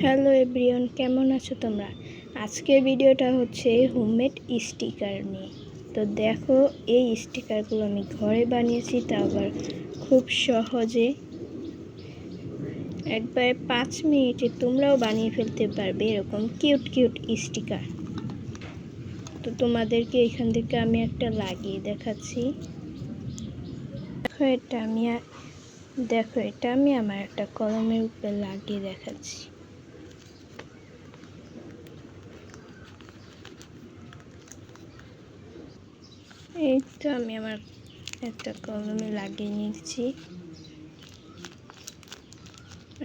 Hello everyone, কেমন আছো তোমরা? আজকের ভিডিওটা হচ্ছে হোমমেড স্টিকার নিয়ে। তো দেখো, এই স্টিকারগুলো আমি ঘরে বানিয়েছি, তা আবার খুব সহজে। একবারে পাঁচ মিনিটে তোমরাও বানিয়ে ফেলতে পারবে এরকম কিউট কিউট স্টিকার। তো তোমাদেরকে এখান থেকে আমি একটা লাগিয়ে দেখাচ্ছি। দেখো, এটা আমি দেখো, এটা আমি আমার একটা কলমের উপরে লাগিয়ে দেখাচ্ছি। এই তো আমি আমার একটা কলমে লাগিয়ে নিচ্ছি।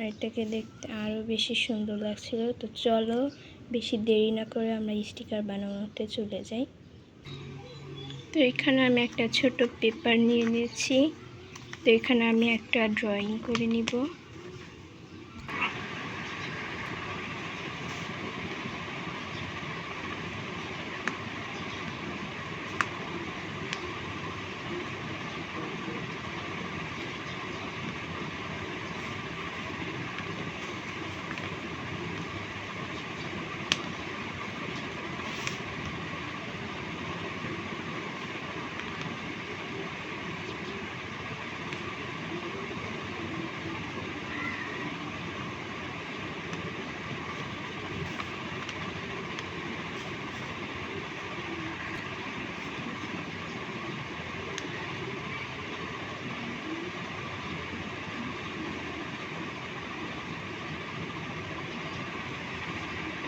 এটাকে দেখতে আরও বেশি সুন্দর লাগছিল। তো চলো, বেশি দেরি না করে আমরা স্টিকার বানানোতে চলে যাই। তো এখানে আমি একটা ছোট পেপার নিয়ে নিয়েছি তো এখানে আমি একটা ড্রয়িং করে নিব।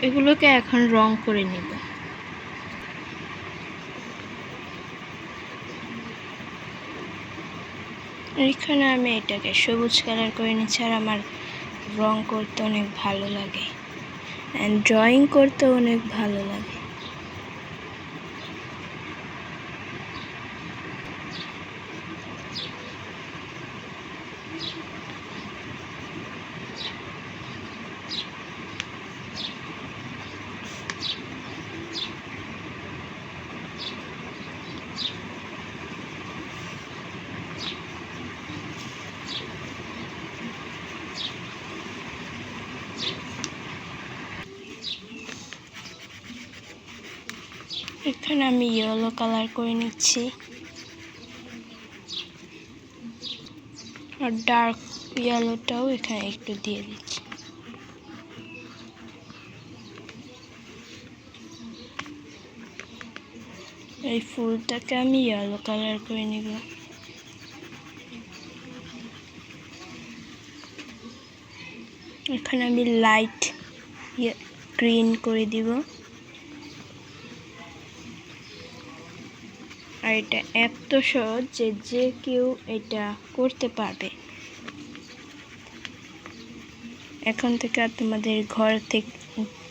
এগুলোকে এখন রং করে নিব। এখানে আমি এটাকে সবুজ কালার করে নিচ্ছি আর আমার রং করতে অনেক ভালো লাগে। অ্যান্ড ড্রয়িং করতে অনেক ভালো লাগে। এখানে আমি ইয়েলো কালার করে নিচ্ছি। আর ডার্ক ইয়েলোটাও এখানে একটু দিয়ে দিচ্ছি। এই ফুলটাকে আমি ইয়েলো কালার করে নিব। এখানে আমি লাইট গ্রিন করে দিব। আর এটা এত সহজ যে যে কেউ এটা করতে পারবে। এখন থেকে আর তোমাদের ঘর থেকে,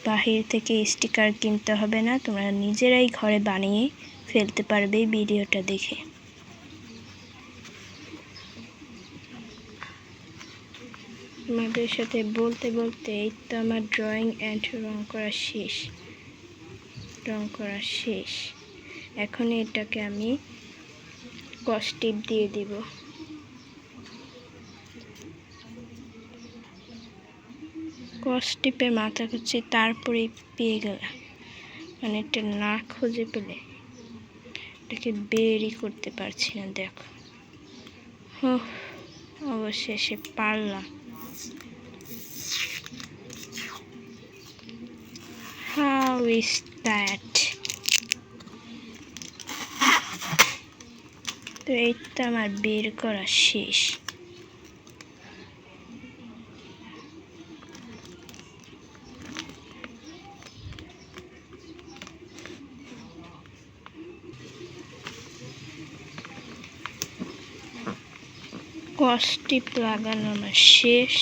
বাহির থেকে স্টিকার কিনতে হবে না, তোমরা নিজেরাই ঘরে বানিয়ে ফেলতে পারবে ভিডিওটা দেখে। তোমাদের সাথে বলতে বলতে এই তো আমার ড্রয়িং অ্যান্ড রং করা শেষ। রং করা শেষ। এখন এটাকে আমি কস্টিপ দিয়ে দিব। কস্টিপের মাথা খুঁজছি তারপরে পেয়ে গেল। মানে এটা না খুঁজে পেলে এটাকে বেরই করতে পারছি না, দেখো। অবশেষে পারলাম। How is that? তো এই তো আমার বের করা শেষ। কস্টিপ লাগানো আমার শেষ।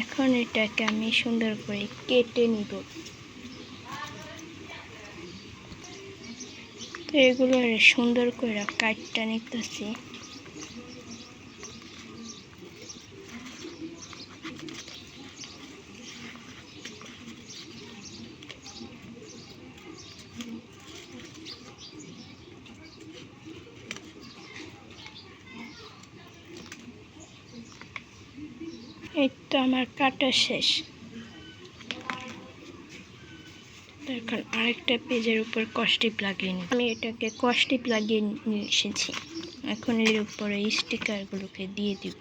এখন এটাকে আমি সুন্দর করে কেটে নিব। এগুলো সুন্দর করে কাটটা নিতেছি। এই তো আমার কাটা শেষ। এখন আরেকটা পেজের উপর কস্টিপ লাগিয়ে নিই আমি এটাকে কস্টিপ লাগিয়ে নিয়ে এসেছি এখন এর উপরে স্টিকারগুলোকে দিয়ে দিব।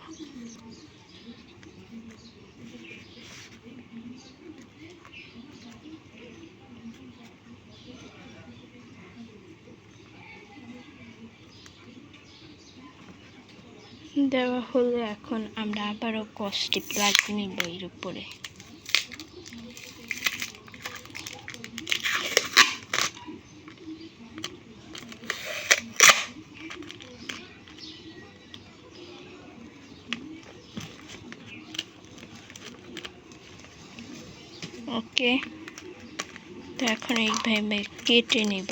দেওয়া হলে এখন আমরা আবারও কস্টিপ লাগিয়ে নিব এর উপরে। ওকে। তো এখন এইভাবে কেটে নেব।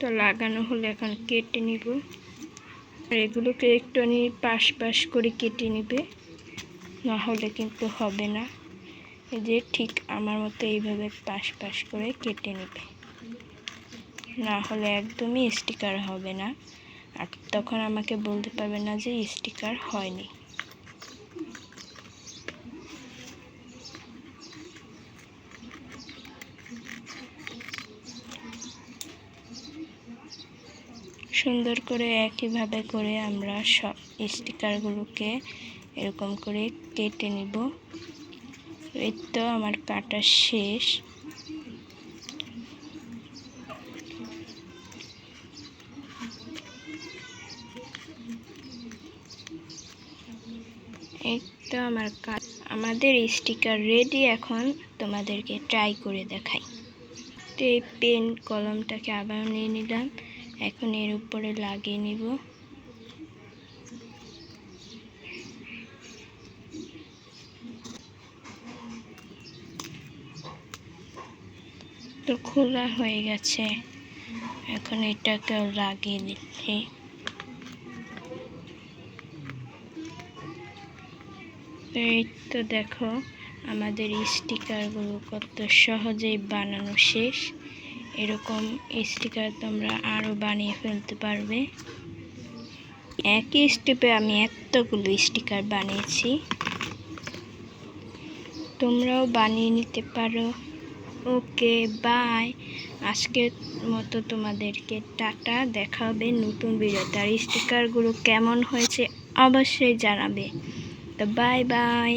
তো লাগানো হলে এখন কেটে নিব। আর এগুলোকে একটুখানি পাশ পাশ করে কেটে নেবে। না হলে কিন্তু হবে না। এই যে ঠিক আমার মতো এইভাবে পাশ পাশ করে কেটে নেবে। না হলে একদমই স্টিকার হবে না। আর তখন আমাকে বলতে পারবে না যে স্টিকার হয়নি। সুন্দর করে একইভাবে করে আমরা সব স্টিকারগুলোকে এরকম করে কেটে নিব। এই তো আমার কাটা শেষ। এই তো আমার কাজ আমাদের স্টিকার রেডি এখন তোমাদেরকে ট্রাই করে দেখাই। তো এই পেন কলমটাকে আবার নিয়ে নিলাম। এখন এর উপরে লাগিয়ে নিব। তো খোলা হয়ে গেছে। এখন এটাকে লাগিয়ে দিচ্ছি এই তো দেখো, আমাদের স্টিকারগুলো কত সহজেই বানানো শেষ। এরকম স্টিকার তোমরা আরও বানিয়ে ফেলতে পারবে। একই স্টেপে আমি এতগুলো স্টিকার বানিয়েছি। তোমরাও বানিয়ে নিতে পারো। ওকে বাই আজকের মতো তোমাদেরকে টাটা, দেখা হবে নতুন ভিডিওতে। আর স্টিকারগুলো কেমন হয়েছে অবশ্যই জানাবে। তো বাই বাই